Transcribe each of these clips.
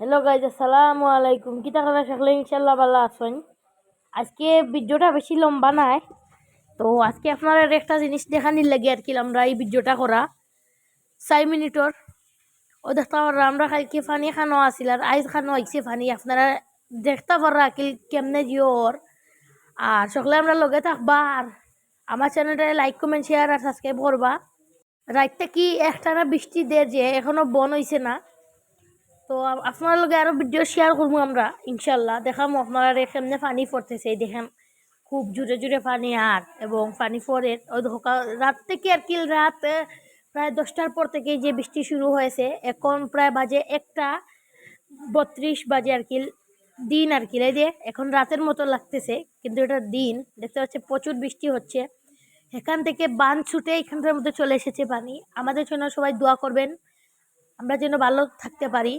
Hello guys আসসালামু আলাইকুম কিতা কথা থাকলে ইনশাল্লাহ ভালো আছেন আজকে ভিডিওটা বেশি লম্বা নাই তো আজকে আপনারা একটা জিনিস দেখানির লাগে আর কি আমরা এই ভিডিওটা করা চার মিনিটর ও দেখতে পারা আমরা কালকে ফানি খানো আসিল আর আইজ খানো আইসে ফানি আপনারা দেখতে পারা কি কেমনে জিওর আর সকলে আমরা লগে থাকবা আর আমার চ্যানেলটা লাইক কমেন্ট শেয়ার আর সাবস্ক্রাইব করবা রাইটটা কি একটানা বৃষ্টি দেয় যে এখনও বন হইছে না তো আপনার লগে আরও ভিডিও শেয়ার করব আমরা, ইনশাল্লাহ। দেখাম আপনারা কেমনে পানি পড়তেছে দেখেন খুব জোরে জোরে পানি আর এবং পানি পড়ে ওই সকাল রাত থেকে আর কি রাত প্রায় দশটার পর থেকে যে বৃষ্টি শুরু হয়েছে এখন প্রায় বাজে একটা বত্রিশ বাজে আর কি, দিন আর কি যে এখন রাতের মতো লাগতেছে, কিন্তু এটা দিন, দেখতে পাচ্ছে প্রচুর বৃষ্টি হচ্ছে। এখান থেকে বান ছুটে এখানটার মধ্যে চলে এসেছে পানি। আমাদের জন্য সবাই দোয়া করবেন, আমরা যেন ভালো থাকতে পারি।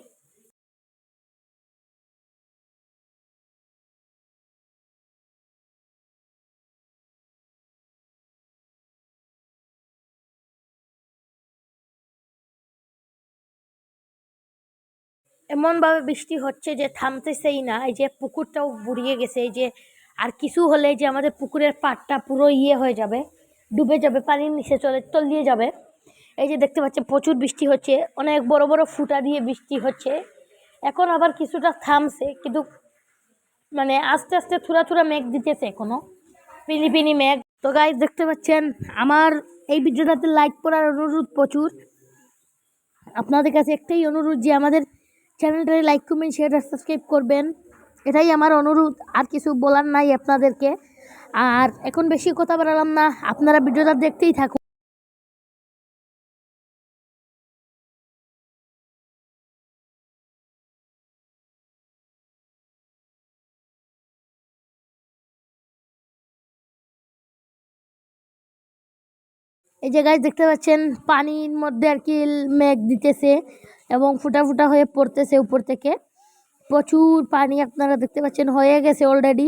এমনভাবে বৃষ্টি হচ্ছে যে থামতেছেই না। এই যে পুকুরটাও বুড়িয়ে গেছে, এই যে আর কিছু হলে যে আমাদের পুকুরের পাড়টা পুরো ইয়ে হয়ে যাবে, ডুবে যাবে, পানির নিচে চলে, তলিয়ে যাবে। এই যে দেখতে পাচ্ছেন, প্রচুর বৃষ্টি হচ্ছে, অনেক বড় বড় ফুটা দিয়ে বৃষ্টি হচ্ছে। এখন আবার কিছুটা থামছে, কিন্তু মানে আস্তে আস্তে থুরা থুরা মেঘ দিতেছে এখনও পিনি পিনি মেঘ। তো গাইজ দেখতে পাচ্ছেন, আমার এই ভিডিওটাতে লাইক করার অনুরোধ প্রচুর। আপনাদের কাছে একটাই অনুরোধ যে আমাদের চ্যানেলটাকে লাইক কমেন্ট শেয়ার আর সাবস্ক্রাইব করবেন। এটাই আমার অনুরোধ, আর কিছু বলার নাই আপনাদেরকে। আর এখন বেশি কথা বাড়ালাম না, আপনারা ভিডিওটা দেখতেই থাকুন। এই জায়গায় দেখতে পাচ্ছেন, পানির মধ্যে আর কি মেঘ দিতেছে। এবং ফুটা ফুটা হয়ে পড়তেছে উপর থেকে। প্রচুর পানি আপনারা দেখতে পাচ্ছেন, হয়ে গেছে অলরেডি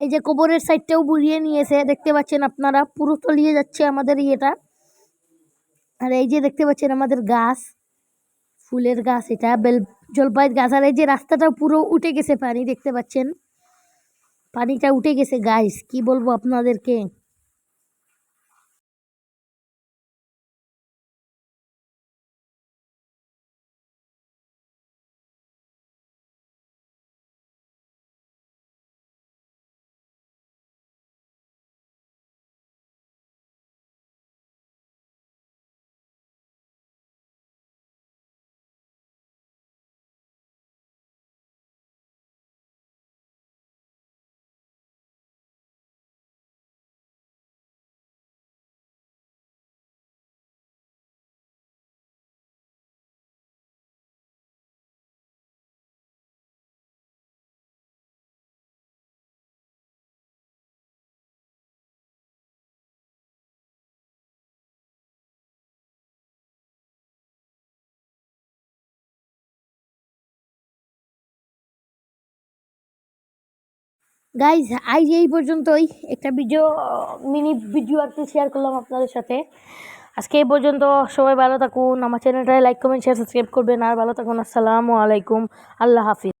এই যে কবরের সাইডটাও বুড়িয়ে নিয়েছে, দেখতে পাচ্ছেন আপনারা, পুরো তলিয়ে যাচ্ছে আমাদের ইয়েটা। আর এই যে দেখতে পাচ্ছেন আমাদের গাছ, ফুলের গাছ এটা, বেল, জলপাইয়ের গাছ। আর এই যে রাস্তাটাও পুরো উঠে গেছে পানি, দেখতে পাচ্ছেন? পানিটা উঠে গেছে গাছ কি বলব আপনাদেরকে? গাইজ আজ এই পর্যন্তই। একটা ভিডিও মিনি ভিডিও আর কি শেয়ার করলাম আপনাদের সাথে। আজকে এই পর্যন্ত সবাই ভালো থাকুন। আমার চ্যানেলটায় লাইক কমেন্ট শেয়ার সাবস্ক্রাইব করবেন। আর ভালো থাকুন। আসসালামু আলাইকুম। আল্লাহ হাফিজ।